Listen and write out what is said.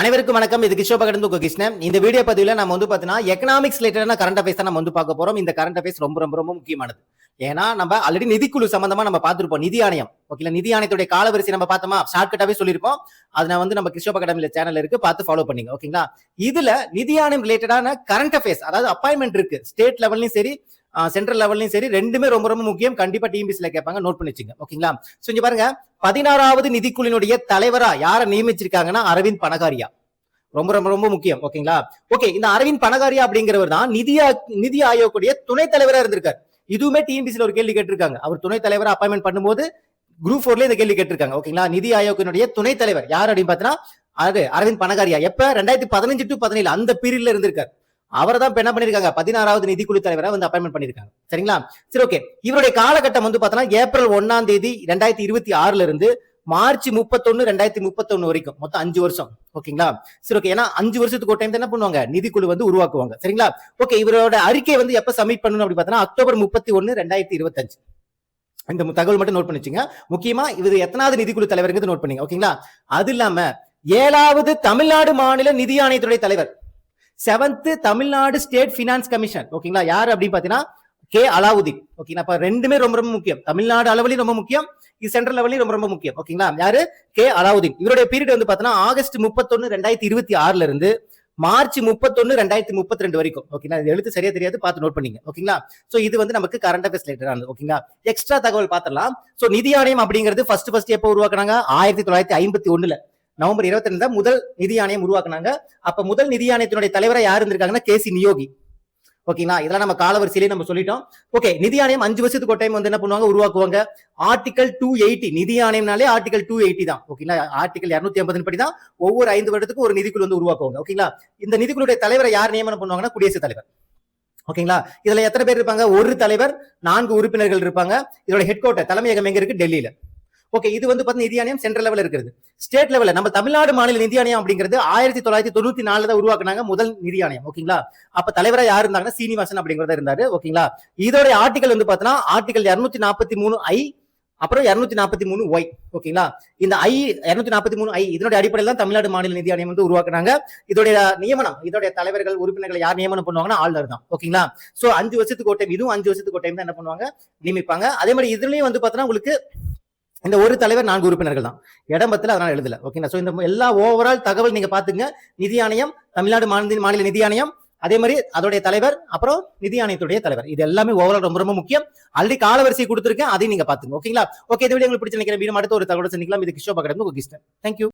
அனைவருக்கும் வணக்கம். இது கிஷோபா கடந்து உங்க கிருஷ்ணன். இந்த வீடியோ பதிவில் நம்ம வந்து பார்த்தீங்கன்னா எக்கனாமிக்ஸ் ரிலேட்டடான கரண்ட் அஃபேர்ஸ் தான் நம்ம வந்து பார்க்க போறோம். இந்த கரண்ட் அஃபேர்ஸ் ரொம்ப ரொம்ப ரொம்ப முக்கியமானது. ஏன்னா நம்ம ஆல்ரெடி நிதிக்குழு சம்பந்தமா நம்ம பார்த்துருப்போம். நிதி ஆணையம். ஓகேல நிதி ஆணையத்துடைய காலவரிசை நம்ம பார்த்தோமா? ஷார்ட்கட்டாவே சொல்லியிருப்போம். அது நான் வந்து நம்ம கிருஷ்ணோப அகாடமில சேனல் இருக்கு. பார்த்து ஃபாலோ பண்ணிங்க ஓகேங்களா இதுல நிதி ஆணையம் ரிலேட்டடான கரண்ட் அஃபேர்ஸ் அதாவது அப்பாயின்மெண்ட் இருக்கு. ஸ்டேட் லெவல்லையும் சரி சென்ட்ரல் லெவல்லையும் சரி ரெண்டுமே ரொம்ப ரொம்ப முக்கியம். கண்டிப்பா டிஎம்பிசில கேட்பாங்க. நோட் பண்ணி வச்சுங்க. ஓகேங்களா? ஸோ இங்க பாருங்க. பதினாறாவது நிதிக்குழுவினுடைய தலைவரா யாரை நியமிச்சிருக்காங்கன்னா அரவிந்த் பணகாரியா ரொம்ப ரொம்ப ரொம்ப முக்கியம். ஓகேங்களா? ஓகே இந்த அரவிந்த் பணகாரியா அப்படிங்கிறவர் தான் நிதி நிதி ஆயோக்குடைய துணைத் தலைவரா இருந்திருக்காரு. இதுவுமே டிஎன்பிசியில் ஒரு கேள்வி கேட்டிருக்காங்க. அவர் துணைத் தலைவர் அப்பாயின்மெண்ட் பண்ணும்போது குரூப் ஃபோர்ல இந்த கேள்வி கேட்டிருக்காங்க. ஓகேங்களா? நிதி ஆயோக்கினுடைய துணைத் தலைவர் யார் அப்படின்னு பார்த்தீங்கன்னா அரவிந்த் பணகாரியா எப்ப? ரெண்டாயிரத்தி பதினஞ்சு டு பதினேழு அந்த பீரியட்ல இருந்திருக்காரு. அவரை தான் என்ன பண்ணிருக்காங்க? பதினாறாவது நிதிக்குழு தலைவரை வந்து அப்பாயின்மெண்ட் பண்ணிருக்காங்க. சரிங்களா? சரி ஓகே இவருடைய காலகட்டம் வந்து பார்த்தோன்னா ஏப்ரல் ஒன்னாம் தேதி ரெண்டாயிரத்தி இருபத்தி ஆறுல இருந்து மார்ச் முப்பத்தொன்னு ரெண்டாயிரத்தி முப்பத்தொன்னு வரைக்கும். மொத்தம் அஞ்சு வருஷம். ஓகேங்களா? சரி ஓகே ஏன்னா அஞ்சு வருஷத்துக்கு ஒரு டைம் என்ன பண்ணுவாங்க? நிதிக்குழு வந்து உருவாக்குவாங்க. சரிங்களா? ஓகே இவரோட அறிக்கை வந்து எப்ப சப்மிட் பண்ணணும் அப்படி பார்த்தோன்னா அக்டோபர் முப்பத்தி ஒன்னு ரெண்டாயிரத்தி இருபத்தஞ்சு. இந்த தகவல் மட்டும் நோட் பண்ணி வச்சுங்க முக்கியமா இது எத்தனாவது நிதிக்குழு தலைவருங்கிறது நோட் பண்ணீங்க. ஓகேங்களா? அது இல்லாம ஏழாவது தமிழ்நாடு மாநில நிதி ஆணையத்துடைய தலைவர். Seventh Tamil Nadu state finance commission ஓகேங்களா யார் அப்படின்னு பாத்தீங்கன்னா கே. அலாவுதீன். ஓகேங்களா அப்ப ரெண்டுமே ரொம்ப ரொம்ப முக்கியம். தமிழ்நாடு அளவுலையும் ரொம்ப முக்கியம் இது சென்ட்ரல் லெவலையும் ரொம்ப ரொம்ப முக்கியம். ஓகேங்களா யாரு? கே. அலாவுதீன். இவருடைய பீரியட் வந்து பாத்தீங்கன்னா ஆகஸ்ட் முப்பத்தொன்னு ரெண்டாயிரத்தி இருபத்தி ஆறுல இருந்து மார்ச் முப்பத்தொன்னு ரெண்டாயிரத்தி முப்பத்தி ரெண்டு வரைக்கும் ஓகேங்களா இது எழுத்து சரியா தெரியாது பார்த்து நோட் பண்ணீங்க. ஓகேங்களா சோ இது வந்து நமக்கு கரண்ட் அஃபேர்ஸ் ரிலேட்டடானது ஓகேங்களா எக்ஸ்ட்ரா தகவல் பார்த்தலாம் சோ நிதி ஆணையம் அப்படிங்கிறது ஃபர்ஸ்ட் ஃபர்ஸ்ட் எப்போ உருவாக்குனாங்க? ஆயிரத்தி தொள்ளாயிரத்தி ஐம்பத்தி ஒண்ணுல. நவம்பர் இருபத்தி ரெண்டு முதல் நிதி ஆணையம் உருவாக்குனாங்க. அப்ப முதல் நிதி ஆணையத்தினுடைய தலைவரா யார் இருந்திருக்காங்கன்னா கேசி நியோகி. ஓகேங்களா? இதெல்லாம் நம்ம காலவரிசையிலே நம்ம சொல்லிட்டோம். ஓகே நிதி ஆணையம் அஞ்சு வருஷத்துக்கு ஒரு டைம் வந்து என்ன பண்ணுவாங்க? உருவாக்குவாங்க. ஆர்டிகல் டூ எயிட்டி நிதி ஆணையம்னாலே ஆர்டிகல் டூ எயிட்டி தான். ஓகேங்களா? ஆர்டிகல் இரநூத்தி ஐம்பது படி தான் ஒவ்வொரு ஐந்து வருடத்துக்கும் ஒரு நிதிக்குழு வந்து உருவாக்குவாங்க. ஓகேங்களா? இந்த நிதிக்குழுடைய தலைவரை யார் நியமனம் பண்ணுவாங்கன்னா குடியரசுத் தலைவர். ஓகேங்களா? இதுல எத்தனை பேர் இருப்பாங்க? ஒரு தலைவர் நான்கு உறுப்பினர்கள் இருப்பாங்க. இதோட ஹெட் குவார்ட்டர் தலைமையகம் எங்க இருக்கு? டெல்லியில. ஓகே இது வந்து பார்த்தீங்கன்னா நிதி ஆணையம் சென்ட்ரல் லெவல் இருக்கிறது. ஸ்டேட் லெவலில் நம்ம தமிழ்நாடு மாநில நிதி ஆணையம் அப்படிங்கிறது ஆயிரத்தி தொள்ளாயிரத்தி தொண்ணூத்தி நாலுல தான் உருவாக்குனாங்க முதல் நிதி ஆணையம் ஓகேங்களா அப்ப தலைவரா யார் இருந்தாங்கன்னா சீனிவாசன் அப்படிங்கிறத இருந்தாரு ஓகேங்களா இதோட ஆர்டிகல் வந்து பாத்தீங்கன்னா ஆர்டிகல் இருநூத்தி நாற்பத்தி மூணு ஐ அப்புறம் இருநூத்தி நாற்பத்தி மூணு ஒய் ஓகேங்களா இந்த ஐ இருநூத்தி நாற்பத்தி மூணு ஐ இதனுடைய அடிப்படையில் தான் தமிழ்நாடு மாநில நிதி ஆணையம் வந்து உருவாக்குனாங்க. இதோடைய நியமனம் இதோடைய தலைவர்கள் உறுப்பினர்கள் யார் நியமனம் பண்ணுவாங்கன்னா ஆளுநர் தான் ஓகேங்களா சோ அஞ்சு வருஷத்துக்கு ஒரு டைம் இதுவும் அஞ்சு வருஷத்துக்கு ஒரு டைம் தான் என்ன பண்ணுவாங்க? நியமிப்பாங்க. அதே மாதிரி இதுலயும் வந்து பாத்தீங்கன்னா உங்களுக்கு இந்த ஒரு தலைவர் நான்கு உறுப்பினர்கள் தான். இடம்பத்துல அதனால எழுதல. ஓகேங்களா சோ இந்த எல்லா ஓவரால் தகவல் நீங்க பாத்துங்க. நிதி ஆணையம் தமிழ்நாடு மாநில மாநில நிதி ஆணையம் அதே மாதிரி அதோடைய தலைவர் அப்புறம் நிதி ஆணையத்துடைய தலைவர். இது எல்லாமே ஓவரால் ரொம்ப ரொம்ப முக்கியம். ஆல்ரெடி காலவரிசை கொடுத்துருக்கேன் அதையும் நீங்க பாத்துங்க. ஓகேங்களா ஓகே இந்த வீடியோ உங்களுக்கு பிடிச்ச நினைக்கிறேன். மீண்டும் அடுத்த ஒரு தகவல் சந்திக்கலாம். இது கிஷோ கடந்து உங்க கிருஷ்ணன் தேங்க்யூ